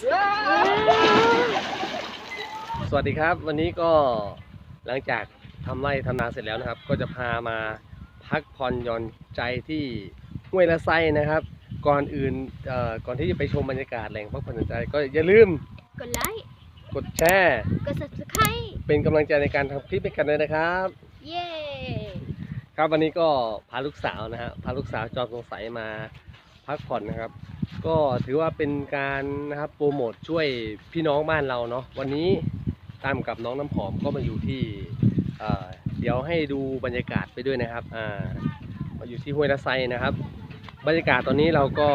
สวัสดีครับ วันนี้ก็หลังจากทำไร่ทำนาเสร็จแล้วนะครับ ก็จะพามาพักผ่อนหย่อนใจที่ห้วยละไซนะครับ ก่อนอื่นเอ่อก่อนที่จะไปชมบรรยากาศแหล่งพักผ่อนหย่อนใจ ก็อย่าลืมกดไลค์กดแชร์กด subscribe เป็นกำลังใจในการทำคลิปให้กันด้วยนะครับ เย้ครับวันนี้ก็พาลูกสาวนะฮะพาลูกสาวจอมสงสัยมาพักผ่อนนะครับ ก็ถือว่าเป็นการนะครับโปรโมทช่วยพี่น้องบ้านเราเนาะวันนี้ตามกับน้องน้ำหอมก็มาอยู่ที่เเดี๋ยวให้ดูบรรยากาศไปด้วยนะครับอ่ามาอยู่ที่ห้วยละไซนะครับ บรรยากาศตอนนี้เราก็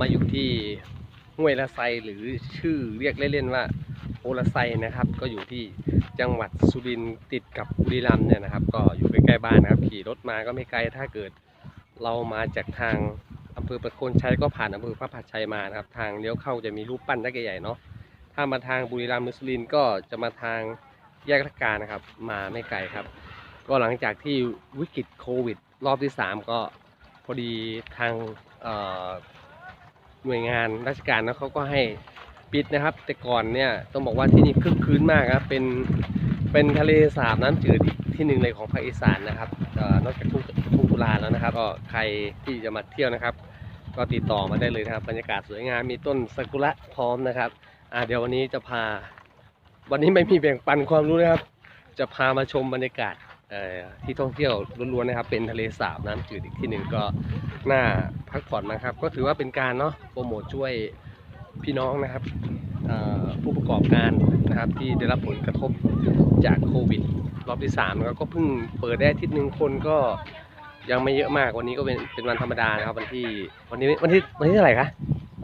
มาอยู่ที่ห้วยละไซหรือชื่อเรียกเล่นๆว่าโอละไซนะครับ ก็อยู่ที่จังหวัดสุรินทร์ติดกับบุรีรัมย์เนี่ยนะครับ ก็อยู่ใกล้ๆบ้านนะครับ ขี่รถมาก็ไม่ไกลถ้าเกิดเรามาจากทาง อำเภอประโคนชัยก็ผ่านอำเภอพระผาชัยมานะครับ ทางเลี้ยวเข้าจะมีรูปปั้นยักใหญ่ๆเนาะถ้ามาทางบุรีรัมย์หรือสุรินก็จะมาทางแยกราชการนะครับ มาไม่ไกลครับ ก็หลังจากที่วิกฤตโควิด รอบที่ 3 ก็พอดีทางหน่วยงานราชการนะเขาก็ให้ปิดนะครับ แต่ก่อนเนี่ยต้องบอกว่าที่นี่คึกคืนมากครับเป็นเป็นทะเลสาบน้ำจืด ที่หนึ่งเลยของภาคอีสานนะครับอนอกจากทุ่งทุ่งกุลาแล้วนะครับ ก็ใครที่จะมาเที่ยวนะครับ ก็ติดต่อมาได้เลยนะครับ บรรยากาศสวยงามมีต้นซากุระพร้อมนะครับอ่าเดี๋ยววันนี้จะพา วันนี้ไม่มีแบ่งปันความรู้นะครับ จะพามาชมบรรยากาศที่ท่องเที่ยวล้วนๆนะครับ เป็นทะเลสาบน้ำจืดอีกที่หนึ่งก็น่าพักผ่อนนะครับ ก็ถือว่าเป็นการเนาะโปรโมทช่วยพี่น้องนะครับผู้ประกอบการนะครับที่ได้รับผลกระทบจากโควิด รอบที่สามแล้วก็เพิ่งเปิดได้อาทิตย์หนึ่งคนก็ยังไม่เยอะมากวันนี้ก็เป็นเป็นวันธรรมดานะครับวันที่วันนี้วันที่วันที่เท่าไหร่คะ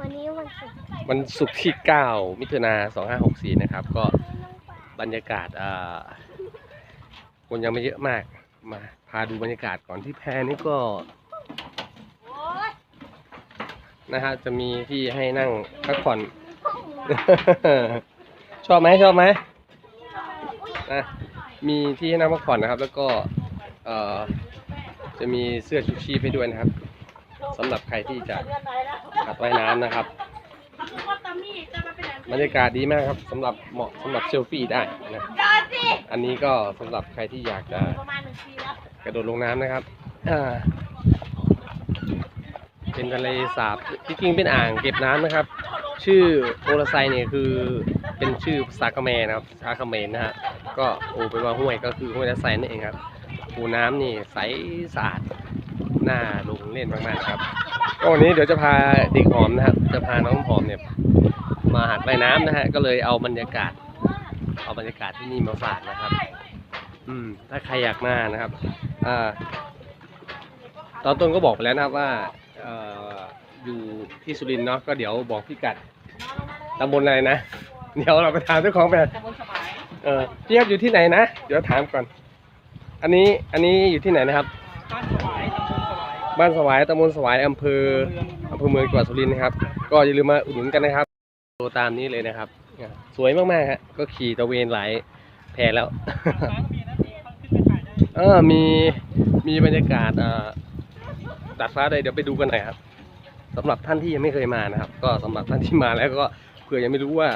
วันนี้วันศุกร์วันศุกร์ที่ 9 มิถุนา2564 นะครับ ก็บรรยากาศอ่าคนยังไม่เยอะมากมาพาดูบรรยากาศก่อนที่แพนี่ก็นะฮะจะมีที่ให้นั่งพักผ่อน ชอบไหมชอบไหมนะ มีที่ให้นั่งพักผ่อนนะครับ แล้วก็จะมีเสื้อชูชีพให้ด้วยนะครับสำหรับใครที่จะหัดว่ายน้ำนะครับบรรยากาศดีมากครับสำหรับเหมาะสำหรับเซลฟี่ได้นะอันนี้ก็สำหรับใครที่อยากจะกระโดดลงน้ำนะครับเป็นทะเลสาบที่จริงเป็นอ่างเก็บน้ำนะครับ ชื่อโอลาไซเนี่ยคือเป็นชื่อภาษาเขมรนะครับภาษาเขมรนะฮะก็โอไปว่าห้วยก็คือห้วยละไซนั่นเองครับปูน้ำนี่ใสสะอาดน่าลงเล่นมากๆครับก็วันนี้เดี๋ยวจะพาเด็กหอมนะครับ จะพาน้องหอมเนี่ยมาหัดว่ายน้ำนะฮะก็เลยเอาบรรยากาศ เอาบรรยากาศที่นี่มาฝากนะครับ อืม ถ้าใครอยากมานะครับอ่าตอนต้นก็บอกไปแล้วนะครับว่าเอ่อ อยู่ที่สุรินทร์เนาะก็เดี๋ยวบอกพี่กัดตำบลอะไรนะ เดี๋ยวเราไปถามเจ้าของแบรนด์ตำบลสบายเออพี่ครับอยู่ที่ไหนนะ เดี๋ยวถามก่อน อันนี้อันนี้อยู่ที่ไหนนะครับ บ้านสบายตำบลสบายบ้านสวายตำบลสวายอำเภออำเภอเมืองจังหวัดสุรินทร์นะครับ ก็อย่าลืมมาอุดหนุนกันนะครับดูตามนี้เลยนะครับอะสวยมากๆฮะก็ขี่ตะเวนหลายแพรแล้ว ร้านก็มีนะมีเขาขึ้นไปขายได้ เออมีมีบรรยากาศอ่าตัดฟ้าเลยเดี๋ยวไปดูกันหน่อยครับ สำหรับท่านที่ยังไม่เคยมานะครับ ก็สำหรับท่านที่มาแล้วก็เผื่อยังไม่รู้ว่า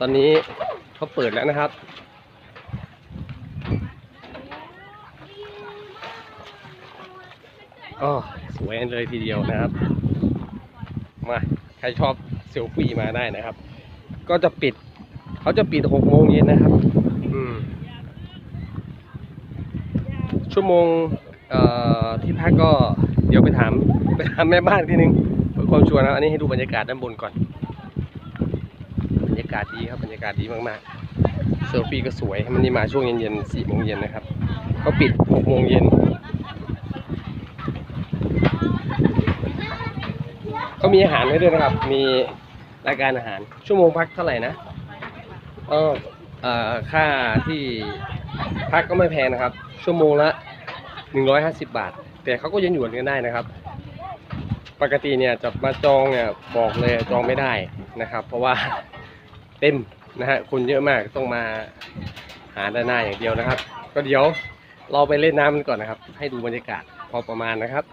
ตอนนี้เขาเปิดแล้วนะครับ อ๋อสวยเลยทีเดียวนะครับ มาใครชอบเซลฟี่มาได้นะครับ ก็จะปิดเขาจะปิดหกโมงเย็นนะครับ อืม ชั่วโมงที่พักก็ เดี๋ยวไปถามไปถามแม่บ้านทีนึงเพื่อความชัวร์นะ อันนี้ให้ดูบรรยากาศด้านบนก่อน บรรยากาศดีครับ บรรยากาศดีมากๆเซลฟี่ก็สวย มันนี่มาช่วงเย็นๆสี่โมงเย็นนะครับเขาปิดหกโมงเย็นเขามีอาหารให้ด้วยนะครับ มีรายการอาหาร ชั่วโมงพักเท่าไหร่นะเออเอ่อค่าที่พักก็ไม่แพงนะครับ ชั่วโมงละ 150 บาท แต่เขาก็ยังหยวนกันได้นะครับ ปกติเนี่ยจะมาจองเนี่ยบอกเลยจองไม่ได้นะครับ เพราะว่าเต็มนะฮะคนเยอะมากต้องมาหาด้านหน้าอย่างเดียวนะครับ ก็เดี๋ยวเราไปเล่นน้ำกันก่อนนะครับ ให้ดูบรรยากาศพอประมาณนะครับ